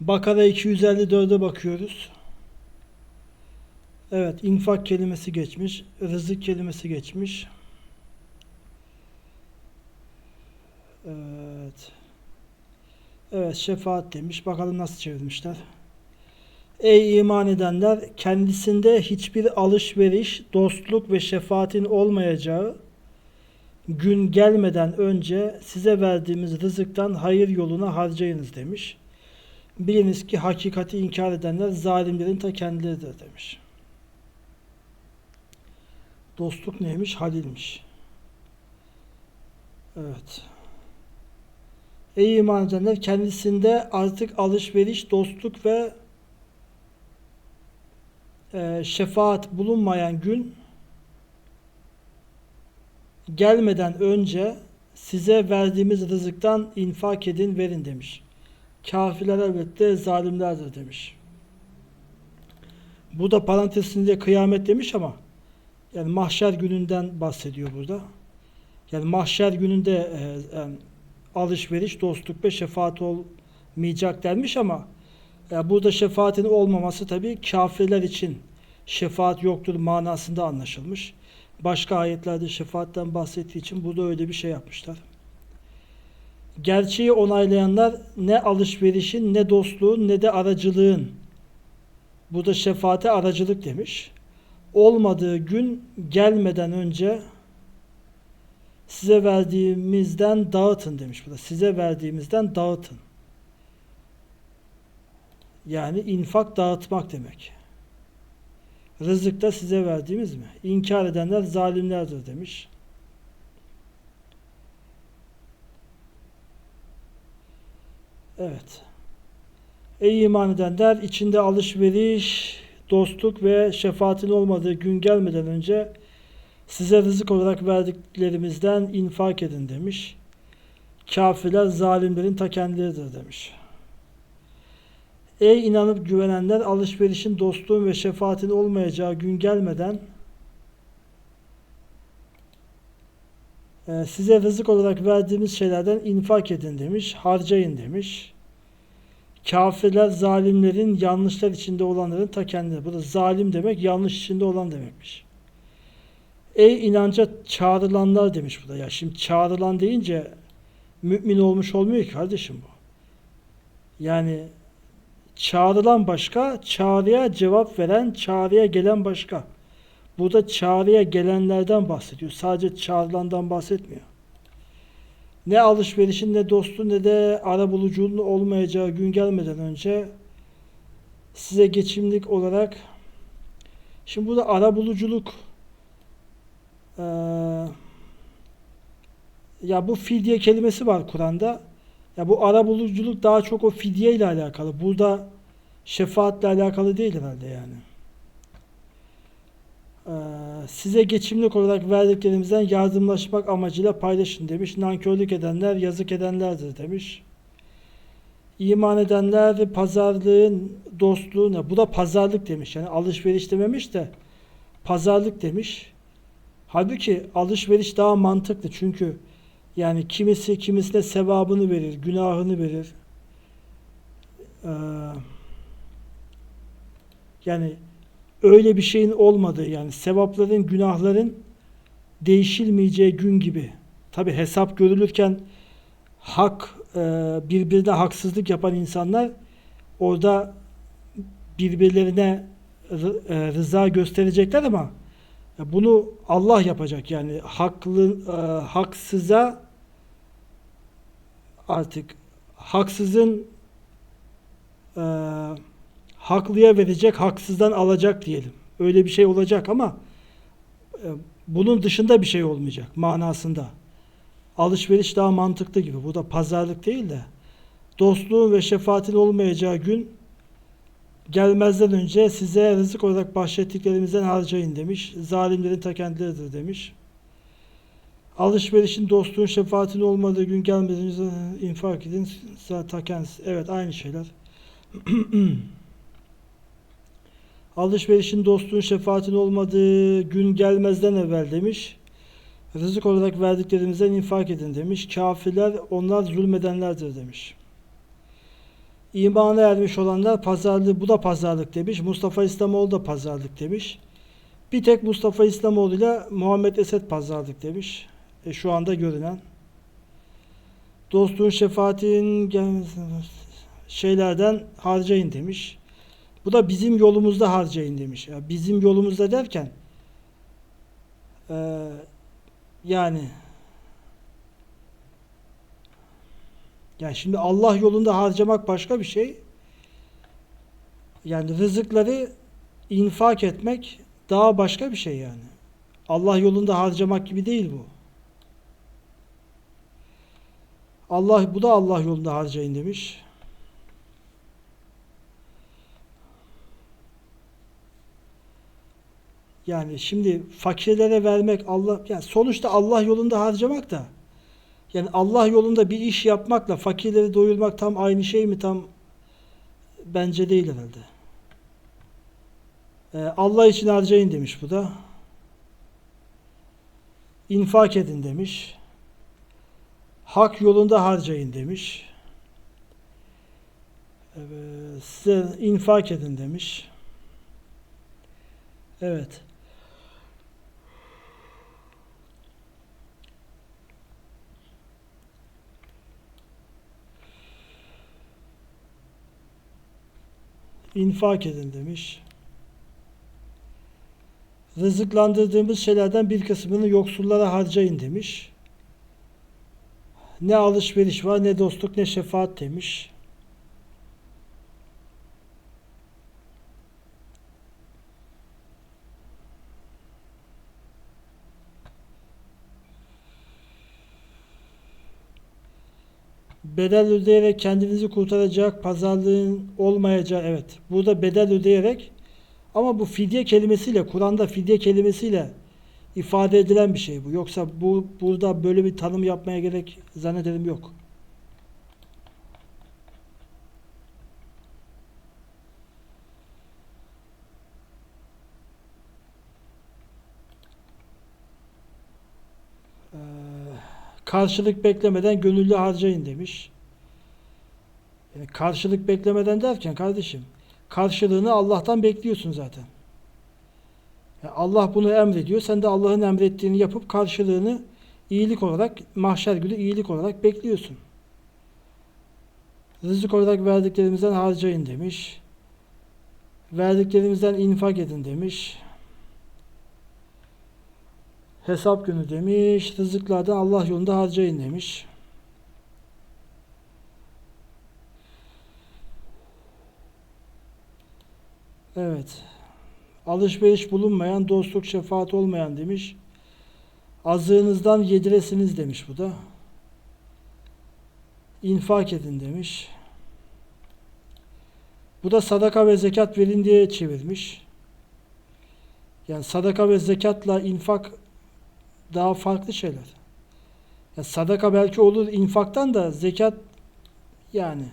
Bakara 254'e bakıyoruz. Evet, infak kelimesi geçmiş, rızık kelimesi geçmiş. Evet. Evet, şefaat demiş. Bakalım nasıl çevirmişler. Ey iman edenler, kendisinde hiçbir alışveriş, dostluk ve şefaatin olmayacağı gün gelmeden önce size verdiğimiz rızıktan hayır yoluna harcayınız demiş. Biliniz ki hakikati inkar edenler zalimlerin ta kendileridir demiş. Dostluk neymiş? Halilmiş. Evet. Ey iman edenler kendisinde artık alışveriş, dostluk ve e, şefaat bulunmayan gün gelmeden önce size verdiğimiz rızıktan infak edin, verin demiş. Kafirler elbette zalimlerdir demiş. Bu da parantezinde kıyamet demiş ama yani mahşer gününden bahsediyor burada. Yani mahşer gününde e, yani alışveriş, dostluk ve şefaat olmayacak denmiş ama e, burada şefaatin olmaması tabii kafirler için şefaat yoktur manasında anlaşılmış. Başka ayetlerde şefaatten bahsettiği için burada öyle bir şey yapmışlar. Gerçeği onaylayanlar ne alışverişin, ne dostluğun, ne de aracılığın burada şefaate aracılık demiş. Olmadığı gün gelmeden önce size verdiğimizden dağıtın demiş burada. Size verdiğimizden dağıtın. Yani infak dağıtmak demek. Rızık da size verdiğimiz mi? İnkar edenler zalimlerdir demiş. Evet. Ey iman edenler içinde alışveriş, dostluk ve şefaatin olmadığı gün gelmeden önce size rızık olarak verdiklerimizden infak edin demiş. Kafirler zalimlerin ta kendileridir demiş. Ey inanıp güvenenler alışverişin, dostluğun ve şefaatin olmayacağı gün gelmeden e, size rızık olarak verdiğimiz şeylerden infak edin demiş, harcayın demiş. Kafirler zalimlerin yanlışlar içinde olanların ta kendileri. Bu da zalim demek yanlış içinde olan demekmiş. Ey inanca çağrılanlar demiş bu da. Ya şimdi çağrılan deyince mümin olmuş olmuyor ki kardeşim bu. Yani çağrılan başka, çağrıya cevap veren, çağrıya gelen başka. Burada çağrıya gelenlerden bahsediyor. Sadece çağrılandan bahsetmiyor. Ne alışverişin, ne dostluğun, ne de arabuluculuğun olmayacağı gün gelmeden önce size geçimlik olarak şimdi burada arabuluculuk eee ya bu fidye kelimesi var Kur'an'da. Ya bu arabuluculuk daha çok o fidye ile alakalı. Burada şefaatle alakalı değil herhalde yani. Ee, size geçimlik olarak verdiklerimizden yardımlaşmak amacıyla paylaşın demiş. Nankörlük edenler yazık edenlerdir demiş. İman edenler pazarlığın dostluğuna bu da pazarlık demiş. Yani alışveriş dememiş de pazarlık demiş. Halbuki alışveriş daha mantıklı çünkü yani kimisi kimisine sevabını verir, günahını verir. Ee, yani öyle bir şeyin olmadığı yani sevapların, günahların değişilmeyeceği gün gibi. Tabi hesap görülürken hak e, birbirine haksızlık yapan insanlar orada birbirlerine e, rıza gösterecekler ama bunu Allah yapacak yani haklı e, haksıza artık haksızın haklıya verecek, haksızdan alacak diyelim. Öyle bir şey olacak ama e, bunun dışında bir şey olmayacak manasında. Alışveriş daha mantıklı gibi. Bu da pazarlık değil de dostluğun ve şefaatin olmayacağı gün gelmezden önce size rızık olarak bahşettiklerimizden harcayın demiş. Zalimlerin ta kendileridir demiş. Alışverişin, dostluğun, şefaatin olmadığı gün gelmeden önce infak edin. Ta kendisi. Evet aynı şeyler. Alışverişin, dostluğun, şefaatin olmadığı gün gelmezden evvel demiş. Rızık olarak verdiklerimizden infak edin demiş. Kafirler onlar zulmedenlerdir demiş. İmana ermiş olanlar pazarlığı, bu da pazarlık demiş. Mustafa İslamoğlu da pazarlık demiş. Bir tek Mustafa İslamoğlu ile Muhammed Esed pazarlık demiş. E, şu anda görünen. Dostluğun şefaatin şeylerden harcayın demiş. Bu da bizim yolumuzda harcayın demiş. Ya bizim yolumuzda derken e, yani yani şimdi Allah yolunda harcamak başka bir şey. Yani rızıkları infak etmek daha başka bir şey yani. Allah yolunda harcamak gibi değil bu. Allah bu da Allah yolunda harcayın demiş. Yani şimdi fakirlere vermek Allah yani sonuçta Allah yolunda harcamak da yani Allah yolunda bir iş yapmakla fakirleri doyurmak tam aynı şey mi tam bence değil herhalde. Ee, Allah için harcayın demiş bu da. İnfak edin demiş. Hak yolunda harcayın demiş. Evet, size infak edin demiş. Evet. İnfak edin demiş. Rızıklandırdığımız şeylerden bir kısmını yoksullara harcayın demiş. Ne alışveriş var, ne dostluk, ne şefaat demiş. Bedel ödeyerek kendinizi kurtaracak pazarlığın olmayacağı evet. Burada bedel ödeyerek ama bu fidye kelimesiyle Kur'an'da fidye kelimesiyle ifade edilen bir şey bu. Yoksa bu burada böyle bir tanım yapmaya gerek zannederim yok. Ee, karşılık beklemeden gönüllü harcayın demiş. Yani karşılık beklemeden derken kardeşim karşılığını Allah'tan bekliyorsun zaten. Yani Allah bunu emrediyor. Sen de Allah'ın emrettiğini yapıp karşılığını iyilik olarak mahşer günü iyilik olarak bekliyorsun. Rızık olarak verdiklerimizden harcayın demiş. Verdiklerimizden infak edin demiş. Hesap günü demiş. Rızıklardan Allah yolunda harcayın demiş. Evet. Alışveriş bulunmayan, dostluk şefaat olmayan demiş. Azığınızdan yediresiniz demiş bu da. İnfak edin demiş. Bu da sadaka ve zekat verin diye çevirmiş. Yani sadaka ve zekatla infak daha farklı şeyler. Ya sadaka belki olur infaktan da zekat yani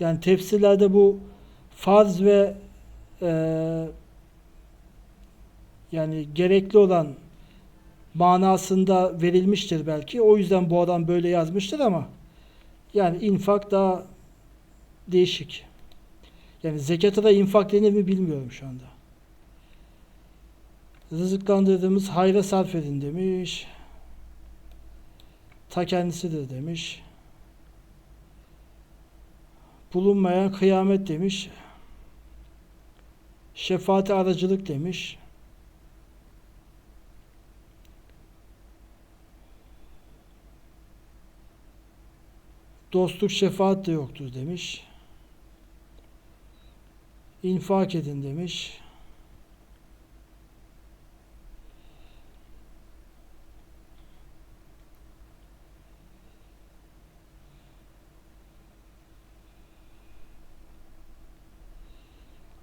yani tefsirlerde bu farz ve e, yani gerekli olan manasında verilmiştir belki. O yüzden bu adam böyle yazmıştır ama yani infak daha değişik. Yani zekata da infak denir mi bilmiyorum şu anda. Rızıklandırdığımız hayra sarf edin demiş. Ta kendisidir demiş. Bulunmayan kıyamet demiş. Şefaate aracılık demiş. Dostluk şefaat de yoktur demiş. İnfak edin demiş.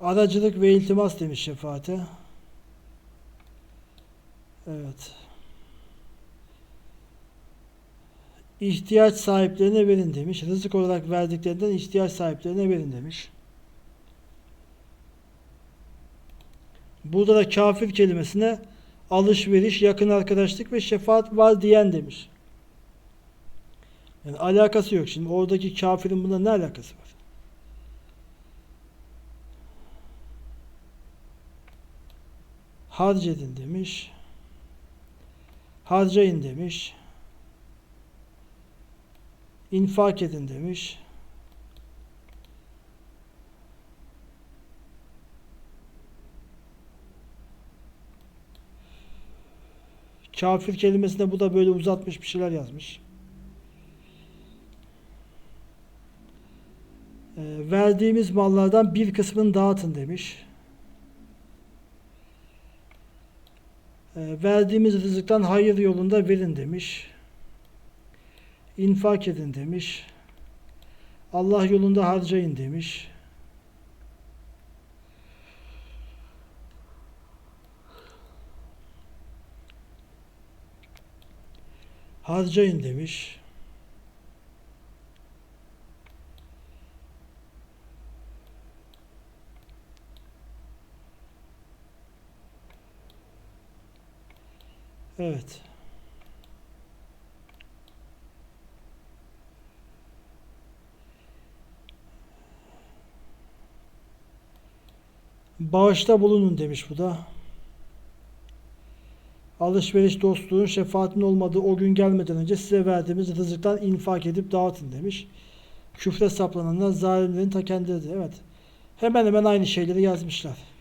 Aracılık ve iltimas demiş şefaate. Evet. İhtiyaç sahiplerine verin demiş. Rızık olarak verdiklerinden ihtiyaç sahiplerine verin demiş. Burada da kafir kelimesine alışveriş, yakın arkadaşlık ve şefaat var diyen demiş. Yani alakası yok. Şimdi oradaki kafirin bunda ne alakası var? Harcedin demiş. Harcayın demiş. İnfak edin demiş. Kafir kelimesinde bu da böyle uzatmış bir şeyler yazmış. Ee, verdiğimiz mallardan bir kısmını dağıtın demiş. Verdiğimiz rızıktan hayır yolunda verin demiş. İnfak edin demiş. Allah yolunda harcayın demiş. Harcayın demiş. Evet. Bağışta bulunun demiş bu da. Alışveriş dostluğun şefaatin olmadığı o gün gelmeden önce size verdiğimiz rızıktan infak edip dağıtın demiş. Küfre saplananlar zalimlerin ta kendileridir. Evet. Hemen hemen aynı şeyleri yazmışlar.